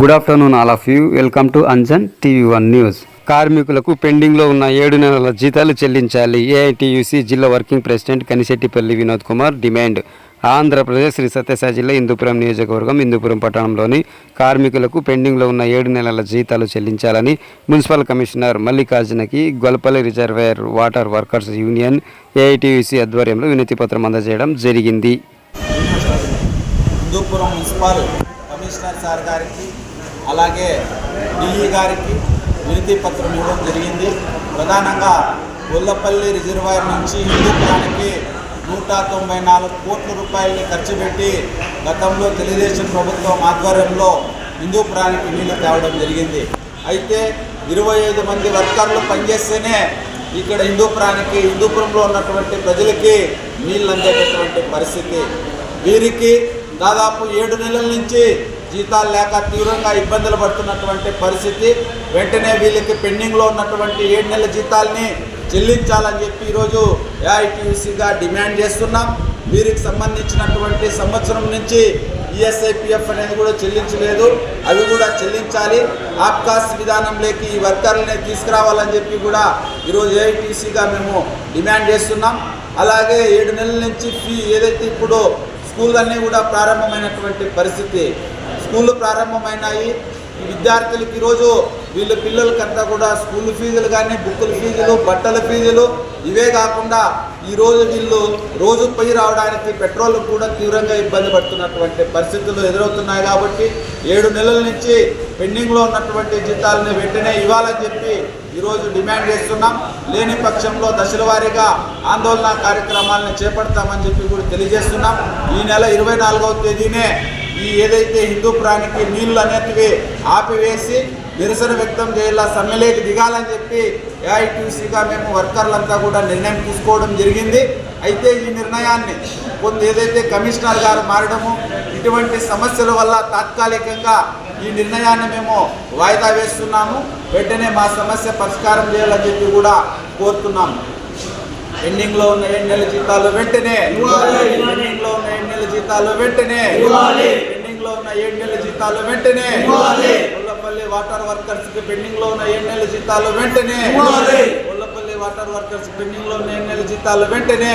Good afternoon all of you welcome to Anjan TV one news కార్మికులకు పెండింగ్లో ఉన్న ఏడు నెలల జీతాలు చెల్లించాలి. ఏఐటీయూసీ జిల్లా working president Kanisettipalli Vinod Kumar demand. Andhra Pradesh Shri Sathya Sai జిల్లా ఇందుపురం నియోజకవర్గం ఇందుపురం పట్టణంలోని కార్మికులకు పెండింగ్లో ఉన్న ఏడు నెలల జీతాలు చెల్లించాలని municipal commissioner మల్లికార్జునకి Golpalli reservoir water workers union AITUC ఆధ్వర్యంలో వినతి పత్రం అందజేయడం జరిగింది. ఇందుపురం మున్సిపల్ కమిషనర్ సార్ గారికి అలాగే డిఈ గారికి వినతి పత్రం ఇవ్వడం జరిగింది. ప్రధానంగా గొల్లపల్లి రిజర్వాయర్ నుంచి హిందూపురానికి నూట తొంభై నాలుగు కోట్ల రూపాయలని ఖర్చు పెట్టి గతంలో తెలుగుదేశం ప్రభుత్వం ఆధ్వర్యంలో హిందూపురానికి నీళ్ళు తేవడం జరిగింది. అయితే ఇరవై ఐదు మంది వర్కర్లు పనిచేస్తేనే ఇక్కడ హిందూపురానికి హిందూపురంలో ఉన్నటువంటి ప్రజలకి నీళ్ళు అందేటటువంటి పరిస్థితి. వీరికి దాదాపు ఏడు నెలల నుంచి జీతాలు లేక తీవ్రంగా ఇబ్బందులు పడుతున్నటువంటి పరిస్థితి వెంటనే వీళ్ళకి పెండింగ్లో ఉన్నటువంటి ఏడు నెలల జీతాల్ని చెల్లించాలని చెప్పి ఈరోజు ఏఐటీయూసీగా డిమాండ్ చేస్తున్నాం. వీరికి సంబంధించినటువంటి సంవత్సరం నుంచి ఈఎస్ఐపిఎఫ్ అనేది కూడా చెల్లించలేదు. అవి కూడా చెల్లించాలి. ఆప్కాస్ విధానంలోకి ఈ వర్కర్లని తీసుకురావాలని చెప్పి కూడా ఈరోజు ఏఐటీసీగా మేము డిమాండ్ చేస్తున్నాం. అలాగే ఏడు నెలల నుంచి ఫీ ఏదైతే ఇప్పుడు స్కూల్ అన్నీ కూడా ప్రారంభమైనటువంటి పరిస్థితి స్కూళ్ళు ప్రారంభమైనాయి. విద్యార్థులకు విద్యార్థులకి ఈరోజు వీళ్ళ పిల్లలకంతా కూడా స్కూల్ ఫీజులు కానీ బుక్కుల ఫీజులు బట్టల ఫీజులు ఇవే కాకుండా ఈరోజు వీళ్ళు రోజు పై రావడానికి పెట్రోల్ కూడా తీవ్రంగా ఇబ్బంది పడుతున్నటువంటి పరిస్థితులు ఎదురవుతున్నాయి కాబట్టి ఏడు నెలల నుంచి పెండింగ్లో ఉన్నటువంటి జీతాలని వెంటనే ఇవ్వాలని చెప్పి ఈరోజు డిమాండ్ చేస్తున్నాం. లేని పక్షంలో దశల వారీగా ఆందోళన కార్యక్రమాలను చేపడతామని చెప్పి కూడా తెలియజేస్తున్నాం. ఈ నెల ఇరవై నాలుగవ తేదీనే ఈ ఏదైతే హిందూపురానికి నీళ్ళు అనేటివి ఆపివేసి నిరసన వ్యక్తం చేయాల సమ్మెలేకి దిగాలని చెప్పి ఏఐటీసీగా మేము వర్కర్లంతా కూడా నిర్ణయం తీసుకోవడం జరిగింది. అయితే ఈ నిర్ణయాన్ని కొంత ఏదైతే కమిషనర్ గారు మారడము ఇటువంటి సమస్యల వల్ల తాత్కాలికంగా ఈ నిర్ణయాన్ని మేము వాయిదా వేస్తున్నాము. వెంటనే మా సమస్య పరిష్కారం చేయాలని చెప్పి కూడా కోరుతున్నాము. పెండింగ్లో ఉన్న ఏడు నెలల జీతాలు వెంటనే పెండింగ్లో ఉన్న ఏడు నెలల జీతాలు వెంటనే పెండింగ్లో ఉన్న ఏడు నెలల జీతాలు వెంటనే కొల్లపల్లి వాటర్ వర్కర్స్కి పెండింగ్లో ఉన్న ఏడు నెలల జీతాలు వెంటనే. కొల్లపల్లి వాటర్ వర్కర్స్ పెండింగ్లో ఉన్న ఏడు నెలల జీతాలు వెంటనే.